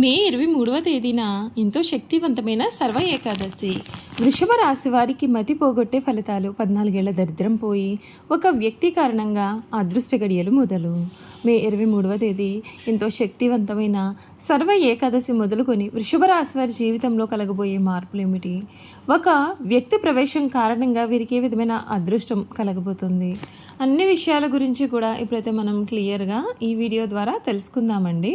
మే ఇరవై మూడవ తేదీన ఎంతో శక్తివంతమైన సర్వ ఏకాదశి. వృషభ రాశి వారికి మతి పోగొట్టే ఫలితాలు పద్నాలుగేళ్ళ దరిద్రం పోయి ఒక వ్యక్తి కారణంగా అదృష్ట గడియలు మొదలు. మే ఇరవై మూడవ తేదీ ఎంతో శక్తివంతమైన సర్వ ఏకాదశి మొదలుకొని వృషభ రాశి వారి జీవితంలో కలగబోయే మార్పులు ఏమిటి? ఒక వ్యక్తి ప్రవేశం కారణంగా వీరికి ఏ విధమైన అదృష్టం కలగబోతుంది? అన్ని విషయాల గురించి కూడా ఇప్పుడైతే మనం క్లియర్గా ఈ వీడియో ద్వారా తెలుసుకుందామండి.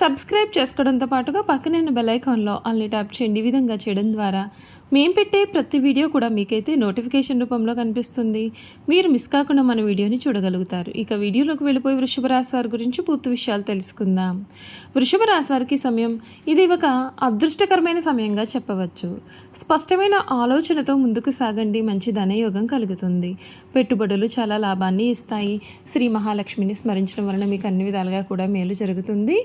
సబ్స్క్రైబ్ చేసుకోవడంతో పాటుగా పక్కనైన బెలైకాన్లో అల్ని ట్యాప్ చేయండి. ఈ విధంగా చేయడం ద్వారా మేము పెట్టే ప్రతి వీడియో కూడా మీకైతే నోటిఫికేషన్ రూపంలో కనిపిస్తుంది. మీరు మిస్ కాకుండా మన వీడియోని చూడగలుగుతారు. ఇక వీడియోలోకి వెళ్ళిపోయి వృషభ రాశి వారి గురించి పూర్తి విషయాలు తెలుసుకుందాం. వృషభ రాశి వారికి సమయం ఇది ఒక అదృష్టకరమైన సమయంగా చెప్పవచ్చు. స్పష్టమైన ఆలోచనతో ముందుకు సాగండి. మంచి ధనయోగం కలుగుతుంది. పెట్టుబడులు చాలా లాభాన్ని ఇస్తాయి. శ్రీ మహాలక్ష్మిని స్మరించడం వలన మీకు అన్ని విధాలుగా కూడా మేలు జరుగుతుంది.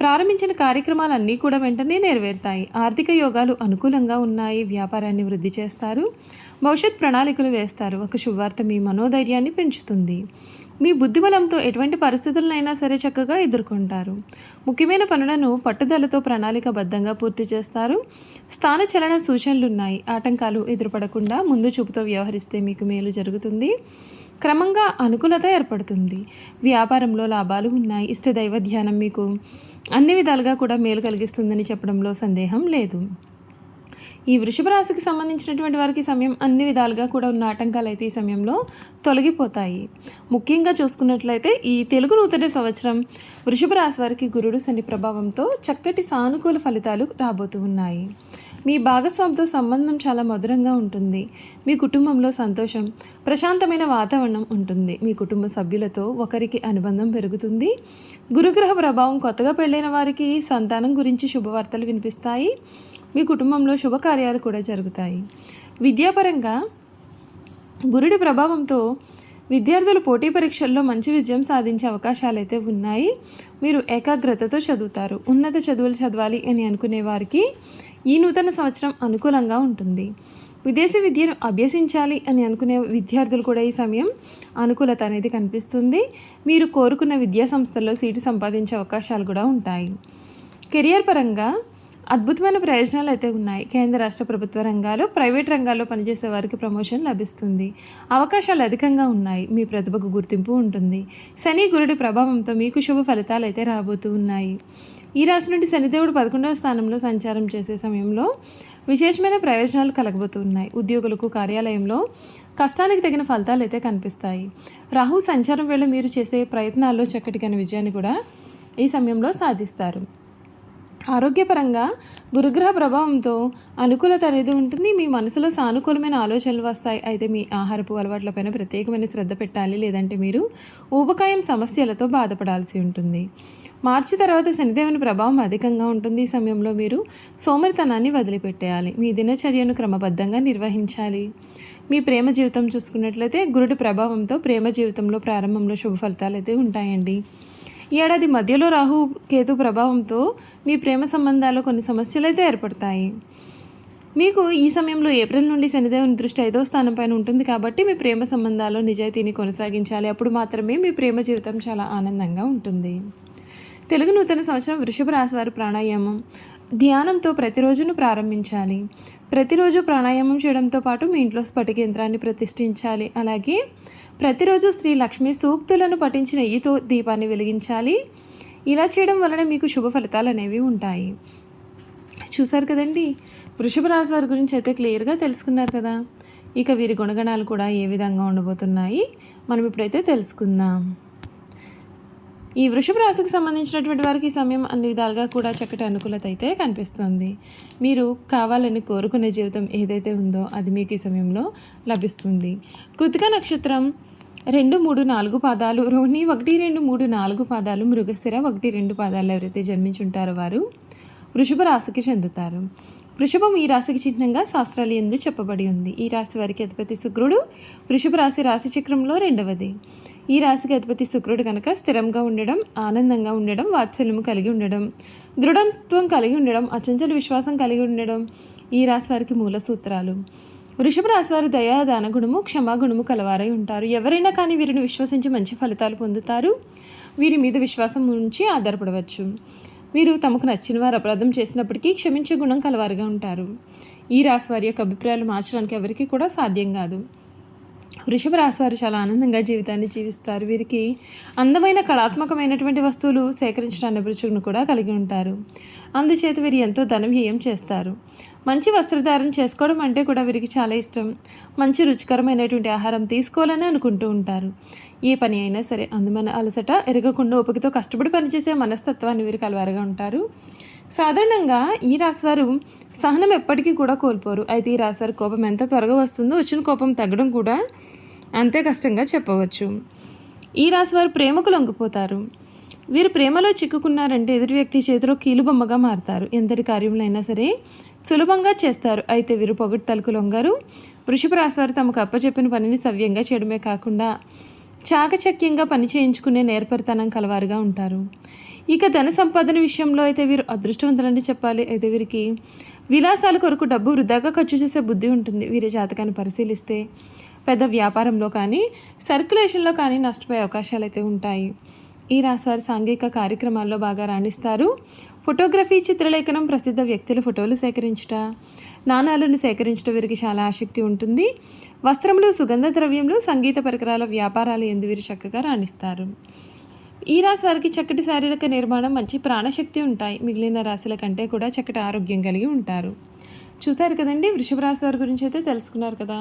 ప్రారంభించిన కార్యక్రమాలన్నీ కూడా వెంటనే నెరవేరుతాయి. ఆర్థిక యోగాలు అనుకూలంగా ఉన్నాయి. వ్యాపారాన్ని వృద్ధి చేస్తారు. భవిష్యత్ ప్రణాళికలు వేస్తారు. ఒక శుభవార్త మీ మనోధైర్యాన్ని పెంచుతుంది. మీ బుద్ధిబలంతో ఎటువంటి పరిస్థితులనైనా సరే చక్కగా ఎదుర్కొంటారు. ముఖ్యమైన పనులను పట్టుదలతో ప్రణాళికబద్ధంగా పూర్తి చేస్తారు. స్థాన చలన సూచనలు ఉన్నాయి ఆటంకాలు ఎదురుపడకుండా ముందు చూపుతో వ్యవహరిస్తే మీకు మేలు జరుగుతుంది. క్రమంగా అనుకూలత ఏర్పడుతుంది. వ్యాపారంలో లాభాలు ఉన్నాయి. ఇష్టదైవ ధ్యానం మీకు అన్ని విధాలుగా కూడా మేలు కలిగిస్తుందని చెప్పడంలో సందేహం లేదు. ఈ వృషభ రాశికి సంబంధించినటువంటి వారికి సమయం అన్ని విధాలుగా కూడా ఉన్న ఆటంకాలు అయితే ఈ సమయంలో తొలగిపోతాయి. ముఖ్యంగా చూసుకున్నట్లయితే ఈ తెలుగు నూతన సంవత్సరం వృషభ రాశి వారికి గురుడు శని ప్రభావంతో చక్కటి సానుకూల ఫలితాలు రాబోతూ ఉన్నాయి. మీ భాగస్వామితో సంబంధం చాలా మధురంగా ఉంటుంది. మీ కుటుంబంలో సంతోషం ప్రశాంతమైన వాతావరణం ఉంటుంది. మీ కుటుంబ సభ్యులతో ఒకరికి అనుబంధం పెరుగుతుంది. గురుగ్రహ ప్రభావం కొత్తగా పెళ్ళైన వారికి సంతానం గురించి శుభవార్తలు వినిపిస్తాయి. మీ కుటుంబంలో శుభకార్యాలు కూడా జరుగుతాయి. విద్యాపరంగా గురుడి ప్రభావంతో విద్యార్థులు పోటీ పరీక్షల్లో మంచి విజయం సాధించే అవకాశాలు అయితే ఉన్నాయి. మీరు ఏకాగ్రతతో చదువుతారు. ఉన్నత చదువులు చదవాలి అని అనుకునే వారికి ఈ నూతన సంవత్సరం అనుకూలంగా ఉంటుంది. విదేశీ విద్యను అభ్యసించాలి అని అనుకునే విద్యార్థులు కూడా ఈ సమయం అనుకూలత అనేది కనిపిస్తుంది. మీరు కోరుకున్న విద్యా సంస్థల్లో సీటు సంపాదించే అవకాశాలు కూడా ఉంటాయి. కెరియర్ పరంగా అద్భుతమైన ప్రయోజనాలు అయితే ఉన్నాయి. కేంద్ర రాష్ట్ర ప్రభుత్వ రంగాలు ప్రైవేట్ రంగాల్లో పనిచేసే వారికి ప్రమోషన్ లభిస్తుంది. అవకాశాలు అధికంగా ఉన్నాయి. మీ ప్రతిభకు గుర్తింపు ఉంటుంది. శని గురుడి ప్రభావంతో మీకు శుభ ఫలితాలు అయితే రాబోతూ ఉన్నాయి. ఈ రాశి నుండి శనిదేవుడు పదకొండవ స్థానంలో సంచారం చేసే సమయంలో విశేషమైన ప్రయోజనాలు కలగబోతున్నాయి ఉద్యోగులకు కార్యాలయంలో కష్టానికి తగిన ఫలితాలు అయితే కనిపిస్తాయి. రాహు సంచారం వేళ మీరు చేసే ప్రయత్నాల్లో చక్కటికైన విజయాన్ని కూడా ఈ సమయంలో సాధిస్తారు. ఆరోగ్యపరంగా గురుగ్రహ ప్రభావంతో అనుకూలత అనేది ఉంటుంది. మీ మనసులో సానుకూలమైన ఆలోచనలు వస్తాయి. అయితే మీ ఆహారపు అలవాట్లపైన ప్రత్యేకమైన శ్రద్ధ పెట్టాలి. లేదంటే మీరు ఊబకాయం సమస్యలతో బాధపడాల్సి ఉంటుంది. మార్చి తర్వాత శనిదేవుని ప్రభావం అధికంగా ఉంటుంది. ఈ సమయంలో మీరు సోమరితనాన్ని వదిలిపెట్టేయాలి. మీ దినచర్యను క్రమబద్ధంగా నిర్వహించాలి. మీ ప్రేమ జీవితం చూసుకున్నట్లయితే గురుడి ప్రభావంతో ప్రేమ జీవితంలో ప్రారంభంలో శుభ ఫలితాలు అయితే ఉంటాయండి. ఈ ఏడాది మధ్యలో రాహు కేతు ప్రభావంతో మీ ప్రేమ సంబంధాల్లో కొన్ని సమస్యలు అయితే ఏర్పడతాయి. మీకు ఈ సమయంలో ఏప్రిల్ నుండి శనిదేవుని దృష్టి ఐదో స్థానం పైన ఉంటుంది కాబట్టి మీ ప్రేమ సంబంధాల్లో నిజాయితీని కొనసాగించాలి. అప్పుడు మాత్రమే మీ ప్రేమ జీవితం చాలా ఆనందంగా ఉంటుంది. తెలుగు నూతన సంవత్సరం వృషభ రాశి వారి ప్రాణాయామం. ధ్యానంతో ప్రతిరోజును ప్రారంభించాలి. ప్రతిరోజు ప్రాణాయామం చేయడంతో పాటు మీ ఇంట్లో స్ఫటిక యంత్రాన్ని ప్రతిష్ఠించాలి. అలాగే ప్రతిరోజు శ్రీ లక్ష్మి సూక్తులను పఠించిన నెయ్యితో దీపాన్ని వెలిగించాలి. ఇలా చేయడం వలన మీకు శుభ ఫలితాలు అనేవి ఉంటాయి. చూసారు కదండి? వృషభ రాశి వారి గురించి అయితే క్లియర్గా తెలుసుకున్నారు కదా? ఇక వీరి గుణగణాలు కూడా ఏ విధంగా ఉండబోతున్నాయి? మనం ఇప్పుడైతే తెలుసుకుందాం. ఈ వృషభ రాశికి సంబంధించినటువంటి వారికి ఈ సమయం అన్ని విధాలుగా కూడా చక్కటి అనుకూలత అయితే కనిపిస్తుంది. మీరు కావాలని కోరుకునే జీవితం ఏదైతే ఉందో అది మీకు ఈ సమయంలో లభిస్తుంది. కృతిక నక్షత్రం రెండు మూడు నాలుగు పాదాలు రోహిణి ఒకటి రెండు మూడు నాలుగు పాదాలు మృగశిర ఒకటి రెండు పాదాలు ఎవరైతే జన్మించుంటారో వారు వృషభ రాశికి చెందుతారు. వృషభం ఈ రాశికి చిహ్నంగా శాస్త్రాలు ఎందు చెప్పబడి ఉంది. ఈ రాశి వారికి అధిపతి శుక్రుడు వృషభ రాశి రాశి చక్రంలో రెండవది. ఈ రాశికి అధిపతి శుక్రుడు కనుక స్థిరంగా ఉండడం ఆనందంగా ఉండడం వాత్సల్యము కలిగి ఉండడం దృఢత్వం కలిగి ఉండడం అచంచల విశ్వాసం కలిగి ఉండడం ఈ రాశి వారికి మూల సూత్రాలు. వృషభ రాశి వారి దయా దాన గుణము క్షమాగుణము కలవారై ఉంటారు. ఎవరైనా కానీ వీరిని విశ్వసించి మంచి ఫలితాలు పొందుతారు. వీరి మీద విశ్వాసం ఉంచి ఆధారపడవచ్చు. వీరు తమకు నచ్చిన వారు అపరాధం చేసినప్పటికీ క్షమించే గుణం కలవారుగా ఉంటారు. ఈ రాశి వారి యొక్క అభిప్రాయాలు మార్చడానికి ఎవరికీ కూడా సాధ్యం కాదు. వృషభ రాశి వారు చాలా ఆనందంగా జీవితాన్ని జీవిస్తారు. వీరికి అందమైన కళాత్మకమైనటువంటి వస్తువులు సేకరించడానికి అభిరుచిని కూడా కలిగి ఉంటారు. అందుచేత వీరు ఎంతో ధన వ్యయం చేస్తారు. మంచి వస్త్రధారణ చేసుకోవడం అంటే కూడా వీరికి చాలా ఇష్టం. మంచి రుచికరమైనటువంటి ఆహారం తీసుకోవాలని అనుకుంటూ ఉంటారు. ఏ పని అయినా సరే అందమైన అలసట ఎరగకుండా ఓపికతో కష్టపడి పనిచేసే మనస్తత్వాన్ని వీరు కలవారుగా ఉంటారు. సాధారణంగా ఈ రాశివారు సహనం ఎప్పటికీ కూడా కోల్పోరు. అయితే ఈ రాశివారి కోపం ఎంత త్వరగా వస్తుందో వచ్చిన కోపం తగ్గడం కూడా అంతే కష్టంగా చెప్పవచ్చు. ఈ రాశివారు ప్రేమకు లొంగిపోతారు. వీరు ప్రేమలో చిక్కుకున్నారంటే ఎదుటి వ్యక్తి చేతిలో కీలుబొమ్మగా మారతారు. ఎంతటి కార్యంలో అయినా సరే సులభంగా చేస్తారు. అయితే వీరు పొగటి తలుకు లొంగారు. వృషభ రాశివారు తమకు అప్పచెప్పిన పనిని సవ్యంగా చేయడమే కాకుండా చాకచక్యంగా పని చేయించుకునే నేర్పరితనం కలవారుగా ఉంటారు. ఇక ధన సంపాదన విషయంలో అయితే వీరు అదృష్టవంతులని చెప్పాలి. అయితే వీరికి విలాసాల కొరకు డబ్బు వృధాగా ఖర్చు చేసే బుద్ధి ఉంటుంది. వీరి జాతకాన్ని పరిశీలిస్తే పెద్ద వ్యాపారంలో కానీ సర్క్యులేషన్లో కానీ నష్టపోయే అవకాశాలు అయితే ఉంటాయి. ఈ రాశివారి సాంఘిక కార్యక్రమాల్లో బాగా రాణిస్తారు. ఫోటోగ్రఫీ చిత్రలేఖనం ప్రసిద్ధ వ్యక్తుల ఫోటోలు సేకరించుట నాణాలను సేకరించడం వీరికి చాలా ఆసక్తి ఉంటుంది. వస్త్రములు సుగంధ ద్రవ్యములు సంగీత పరికరాల వ్యాపారాలు ఎందు వీరు చక్కగా రాణిస్తారు. ఈ రాశి వారికి చక్కటి శారీరక నిర్మాణం మంచి ప్రాణశక్తి ఉంటాయి. మిగిలిన రాశుల కంటే కూడా చక్కటి ఆరోగ్యం కలిగి ఉంటారు. చూశారు కదండి? వృషభ రాశి వారి గురించి అయితే తెలుసుకున్నారు కదా.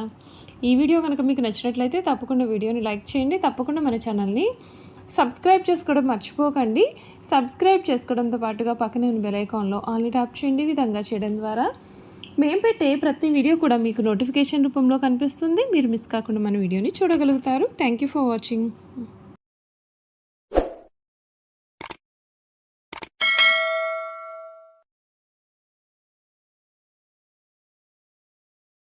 ఈ వీడియో కనుక మీకు నచ్చినట్లయితే తప్పకుండా వీడియోని లైక్ చేయండి. తప్పకుండా మన ఛానల్ని సబ్స్క్రైబ్ చేసుకోవడం మర్చిపోకండి. సబ్స్క్రైబ్ చేసుకోవడంతో పాటుగా పక్కనే ఉన్న బెలైకాన్లో ఆన్లీ ట్యాప్ చేయండి. విధంగా చేయడం ద్వారా మేము పెట్టే ప్రతి వీడియో కూడా మీకు నోటిఫికేషన్ రూపంలో కనిపిస్తుంది. మీరు మిస్ కాకుండా మన వీడియోని చూడగలుగుతారు. Thank you for watching.